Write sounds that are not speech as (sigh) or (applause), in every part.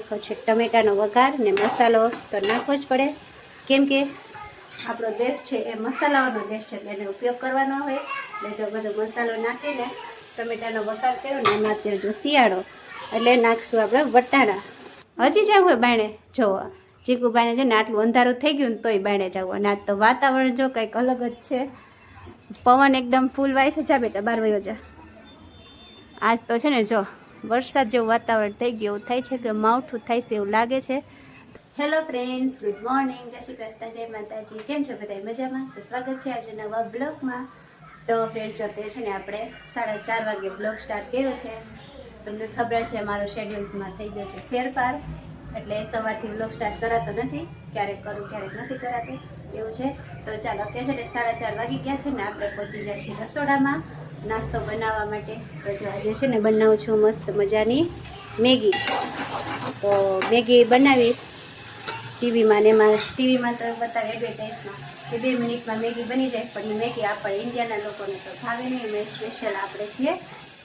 નાખ્યો છે ટમેટાનો વઘાર ને મસાલો તો નાખવો જ પડે. કેમ કે આપણો દેશ છે એ મસાલાઓનો દેશ છે, એટલે એનો ઉપયોગ કરવાનો હોય એટલે જો બધો મસાલો નાખીને ટમેટાનો વઘાર કર્યો ને એમાં અત્યારે જો શિયાળો, એટલે નાખશું આપણે વટાણા. હજી જાવ હોય બાણે જોવા. ચીકુબાઈને છે ને આટલું અંધારું થઈ ગયું ને તોય બાણે જવું. અને આજ તો વાતાવરણ જો કંઈક અલગ જ છે. પવન એકદમ ફૂલ વાય છે. જા બેટા, બાર વયો જા. આજ તો છે ને જો વરસાદ જેવું વાતાવરણ થઈ ગયું, એવું થાય છે કે માવઠું થાય છે એવું લાગે છે. હેલો ફ્રેન્ડ્સ ગુડ મોર્નિંગ જય શ્રી કૃષ્ણ, જય માતાજી. કેમ છો બધા? મજામાં? તો સ્વાગત છે આજે નવા બ્લોગમાં. તો ફ્રેન્ડ જોતે છે ને આપણે સાડા ચાર વાગે બ્લોગ સ્ટાર્ટ કર્યો છે. તમને ખબર છે મારો શેડ્યુલમાં થઈ ગયો છે ફેરફાર. એટલે સવારથી બ્લોગ સ્ટાર્ટ કરાતો નથી. ક્યારેક કરું, ક્યારેક નથી કરાતું. એવું છે. તો ચાલો કે છે ને સાડા ચાર વાગી ગયા છે ને આપણે પહોંચી ગયા છીએ રસોડામાં. નાસ્તો બનાવવા માટે તો જો આજે છે ને બનાવું છું મસ્ત મજાની મેગી. તો મેગી બનાવી ટીવીમાં ને એમાં ટીવીમાં તો બતાવે એડવર્ટાઇઝમાં કે બે મિનિટમાં મેગી બની જાય, પણ મેગી આપણે ઇન્ડિયાના લોકોને તો ભાવે નહીં. મેં સ્પેશિયલ આપણે છીએ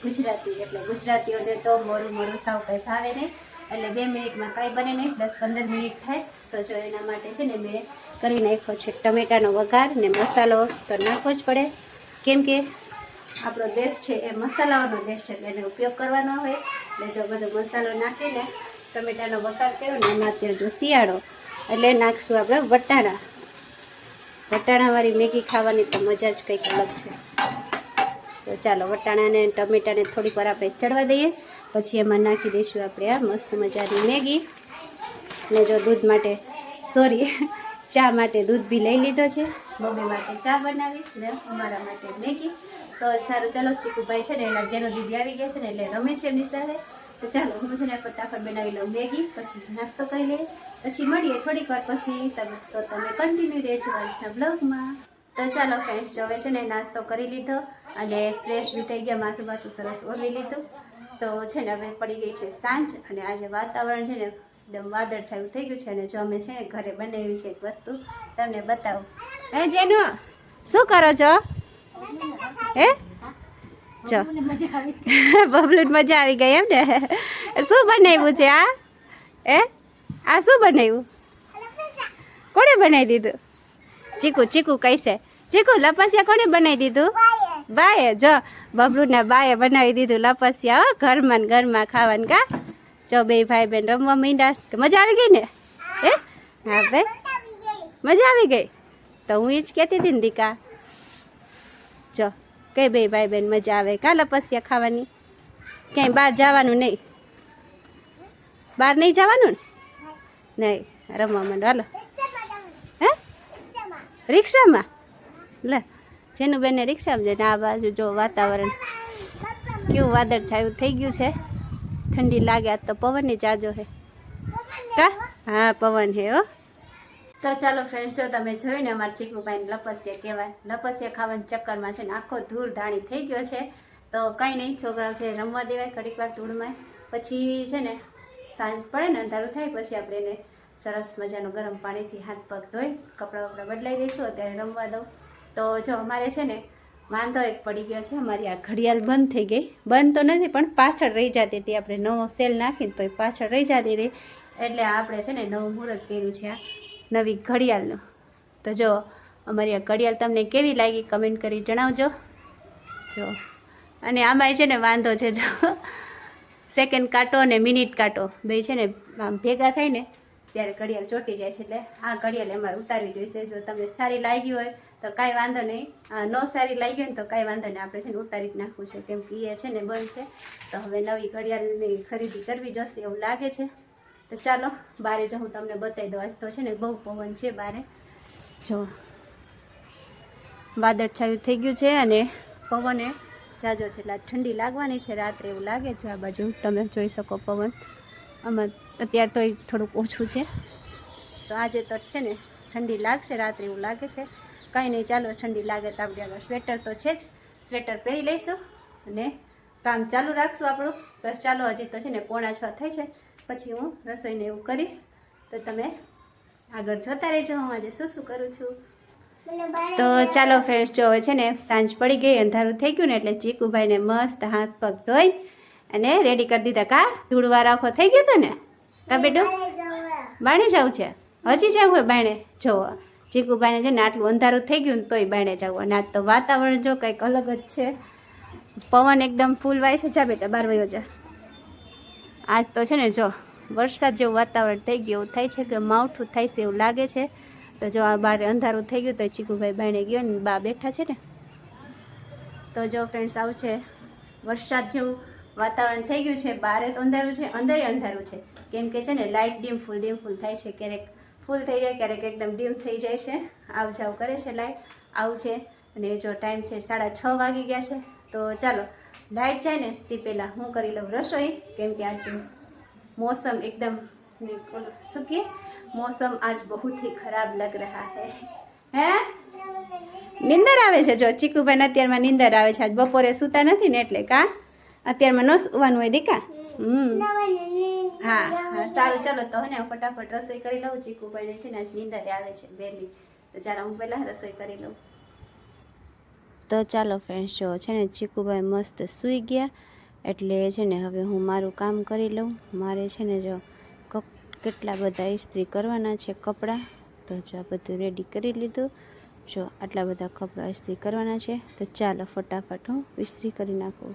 ગુજરાતી, એટલે ગુજરાતીઓને તો મોરું મોરું સાવ કંઈ ભાવે નહીં. એટલે બે મિનિટમાં કાંઈ બને નહીં, દસ પંદર મિનિટ થાય. તો જો એના માટે છે ને મેં કરી નાખ્યો છે ટમેટાનો વઘાર ને મસાલો તો નાખવો જ પડે. કેમ કે આપણો દેશ છે એ મસાલાઓનો દેશ છે એટલે એનો ઉપયોગ કરવાનો હોય એટલે જો બધો મસાલો નાખીને ટમેટાનો વઘાર કર્યો ને એમાં અત્યારે જો શિયાળો, એટલે નાખશું આપણે વટાણા. વટાણાવાળી મેગી ખાવાની તો મજા જ કંઈક અલગ છે. તો ચાલો વટાણાને ટમેટાને થોડીક વાર આપણે ચડવા દઈએ. પછી એમાં નાખી દઈશું આપણે આ મસ્ત મજાની મેગી. ને જો દૂધ માટે સોરી ચા માટે દૂધ બી લઈ લીધો છે. મમ્મી માટે ચા બનાવીશ, ને અમારા માટે મેગી. તો સારું, ચાલો, ચીકુભાઈ છે ને, એના જેનો દીદી આવી ગયા છે ને, એટલે રમે છે એમની સાથે. તો ચાલો, હું છે ને ફટાફટ બનાવી લઉં મેગી, પછી નાસ્તો કરી લઈએ. પછી મળીએ થોડીક વાર પછી, તમે, તો તમે કન્ટિન્યુ રહેજો આજના બ્લોગમાં તો ચાલો ફ્રેન્ડ્સ જોવે છે ને નાસ્તો કરી લીધો અને ફ્રેશ બી થઈ ગયા માથું માથું સરસ ઓરવી લીધું. તો છે ને, હવે પડી ગઈ છે સાંજ અને આજે વાતાવરણ છે ને એકદમ વાદળ છાયું થઈ ગયું છે અને જો અમે છે ને ઘરે બનાવ્યું છે એક વસ્તુ તમને બતાવું. હે જેનો? શું કરો છો? હે? જો. (laughs) બબલુટ મજા આવી ગઈ. એમ ને? શું બનાવ્યું છે આ? એ આ શું બનાવ્યું? કોણે બનાવી દીધું? ચીકુ ચીકુ કહીશે. ચીકુ લપસિયા કોણે બનાવી દીધું? બાએ જો. બબલુને બાએ બનાવી દીધું લપસિયા હો ઘરમાં ઘરમાં ખાવાનું કા? જો બે ભાઈ બેન રમવા માંડ્યા કે મજા આવી ગઈ ને? હે? હા, ભાઈ. મજા આવી ગઈ? તો હું એ જ કહેતી હતી ને દીકા. જો, કઈ બે ભાઈ બેન મજા આવે? કા લપસિયા ખાવાની. ક્યાંય બહાર જવાનું નહીં. બહાર નહીં જવાનું ને? નહીં, રમવા માંડો. હાલો. હે? રિક્ષામાં? લે, જેનું બેને રિક્ષામાં જઈને આ બાજુ જો વાતાવરણ. કેવું વાદળ છાયું થઈ ગયું છે? ઠંડી લાગે તો પવનની જાજો છે કા? હા, પવન હે હો. તો ચાલો ફ્રેન્ડ્સ જો તમે જોઈને ને અમારા ચીકુભાઈને લપસિયા કહેવાય. લપસિયા ખાવાના ચક્કરમાં છે ને આખો ધૂળ ધાણી થઈ ગયો છે. તો કંઈ નહીં, છોકરાઓ છે રમવા દેવાય ઘડીક વાર ધૂળમાં. પછી છે ને સાંજ પડે ને અંધારું થાય પછી આપણે એને સરસ મજાનું ગરમ પાણીથી હાથ પગ ધોઈ કપડાં વપડા બદલાઈ દઈશું, અત્યારે રમવા દઉં. તો જો અમારે છે ને વાંધો એક પડી ગયો છે. અમારી આ ઘડિયાળ બંધ થઈ ગઈ. બંધ તો નથી, પણ પાછળ રહી જતી હતી. આપણે નવો સેલ નાખીને તો એ પાછળ રહી જતી રહી એટલે આપણે છે ને નવું મુહૂર્ત કર્યું છે આ નવી ઘડિયાળનું. તો જો, અમારી આ ઘડિયાળ તમને કેવી લાગી કમેન્ટ કરી જણાવજો. જો, અને આમાંય છે ને વાંધો છે જો. (laughs) સેકન્ડ કાંટો અને મિનિટ કાંટો. બે છે ને આમ ભેગા થાય ને ત્યારે ઘડિયાળ ચોટી જાય છે એટલે આ ઘડિયાળ એમાં ઉતારવી જોઈશે. જો તમને સારી લાગી હોય તો કાંઈ વાંધો નહીં. ન સારી લાગી હોય ને તો કાંઈ વાંધો નહીં. આપણે છે ને ઉતારી જ નાખવું છે કેમ કે એ છે ને બંધ છે. તો હવે નવી ઘડિયાળની ખરીદી કરવી જશે એવું લાગે છે. તો ચાલો, બારે જો હું તમને બતાવી દઉં. આજ તો છે ને બહુ પવન છે બારે. જો વાદળછાયું થઈ ગયું છે અને પવને જાજો છે. એટલે ઠંડી લાગવાની છે રાત્રે એવું લાગે છે આ બાજુ. તમે જોઈ શકો પવન. આમાં અત્યારે તો થોડુંક ઓછું છે. તો આજે તો છે ને ઠંડી લાગશે, રાત્રે એવું લાગે છે. કાંઈ નહીં, ચાલો ઠંડી લાગે તો આપણે આગળ સ્વેટર તો છે જ. સ્વેટર પહેરી લઈશું અને કામ ચાલુ રાખશું આપણું. તો ચાલો, હજી તો છે ને પોણા છ થઈ છે. પછી હું રસોઈને એવું કરીશ. તો તમે આગળ જોતા રહેજો. હું આજે શું શું કરું છું? તો ચાલો ફ્રેન્ડ્સ જો છે ને સાંજ પડી ગઈ, અંધારું થઈ ગયું ને એટલે ચીકુભાઈને મસ્ત હાથ પગ ધોઈ અને રેડી કરી દીધા કા? ધૂળવા રાખો, થઈ ગયો હતો ને કા બેટો? બાણે જવું છે? હજી જવું હોય બાણે? જવો ચીકુ બાણે છે ને આટલું અંધારું થઈ ગયું ને તોય બાણે જવું. અને આજ તો વાતાવરણ જો કંઈક અલગ જ છે. પવન એકદમ ફૂલ વાય છે. જા બેટા, બાર વયો જા. આજ તો છે ને જો, વરસાદ જેવું વાતાવરણ થઈ ગયું, એવું થાય છે કે માવઠું થાય છે એવું લાગે છે. તો જો આ બારે અંધારું થઈ ગયું તો ચીકુભાઈ બાણે ગયો ને બા બેઠા છે ને. તો જો ફ્રેન્ડ્સ આવું છે. વરસાદ જેવું વાતાવરણ થઈ ગયું છે, બારે તો અંધારું છે અંદરે અંધારું છે. કેમ કે છે ને light dim full dim full થાય છે. ક્યારેક ફૂલ થઈ જાય, ક્યારેક એકદમ ડીમ થઈ જાય છે. આવ જાવ કરે છે લાઇટ આવું છે. અને જો ટાઈમ છે સાડા છ વાગી ગયા છે, તો ચાલો લાઇટ જાય ને, તે પહેલાં હું કરી લઉં રસોઈ. કેમ કે આજે મોસમ એકદમ, શું મોસમ આજ બહુથી ખરાબ લગ રહ્યા હે. હે? નિંદર આવે છે જો? ચીકુભાઈ અત્યારમાં નિંદર આવે છે. આજ બપોરે સૂતા નથી ને એટલે કાં? અત્યારમાં ન સુવાનું હોય દીકા? હમ. હા હા સારું ચાલો તો હે ને ફટાફટ રસોઈ કરી લઉં. ચીકુભાઈને છે ને આજ નિંદર આવે છે બેની તો ચાલો હું પહેલાં રસોઈ કરી લઉં. તો ચાલો ફ્રેન્ડ્સ જો છે ને ચીકુભાઈ મસ્ત સૂઈ ગયા. એટલે છે ને હવે હું મારું કામ કરી લઉં. મારે છે ને જો કપ કેટલા બધા ઇસ્ત્રી કરવાના છે કપડાં. તો જો આ બધું રેડી કરી લીધું. જો આટલા બધા કપડાં ઇસ્ત્રી કરવાના છે. તો ચાલો ફટાફટ હું ઇસ્ત્રી કરી નાખું.